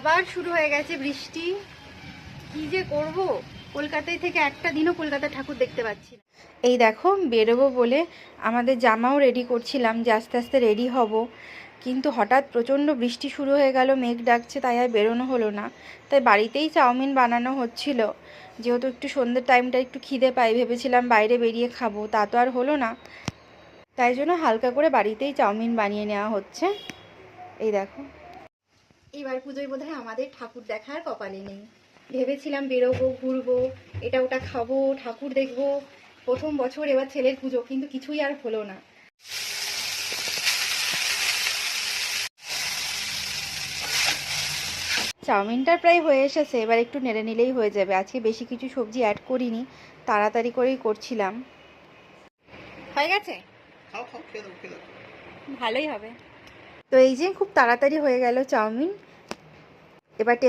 আবার শুরু হয়ে গেছে বৃষ্টি। কি যে করব? কলকাতায় থেকে একটা দিনও কলকাতা ঠাকুর দেখতে পাচ্ছি এই দেখো, বেরোবো বলে আমাদের জামাও রেডি করছিলাম যে আস্তে আস্তে রেডি হব। কিন্তু হঠাৎ প্রচণ্ড বৃষ্টি শুরু হয়ে গেল, মেঘ ডাকছে, তাই আর বেরোনো হলো না। তাই বাড়িতেই চাউমিন বানানো হচ্ছিল। যেহেতু একটু সন্ধ্যের টাইমটা একটু খিদে পাই ভেবেছিলাম বাইরে বেরিয়ে খাব, তা তো আর হলো না। তাই জন্য হালকা করে বাড়িতেই চাউমিন বানিয়ে নেওয়া হচ্ছে। এই দেখো। এবার পুজোয় বোধ আমাদের ঠাকুর দেখার কপালে নেই। ভেবেছিলাম বেরোবো ঘুরবো এটা ওটা খাব ঠাকুর দেখব। প্রথম বছর এবার ছেলের পুজো কিন্তু কিছুই আর হলো না। চাউমিনটা প্রায় হয়ে এসেছে এবার একটু নেড়ে নিলেই হয়ে যাবে। আজকে বেশি কিছু সবজি অ্যাড করিনি তাড়াতাড়ি করেই করছিলাম। হয়ে গেছে? ভালোই হবে। তো এই যে খুব তাড়াতাড়ি হয়ে গেল চাউমিন। এবার টেস্ট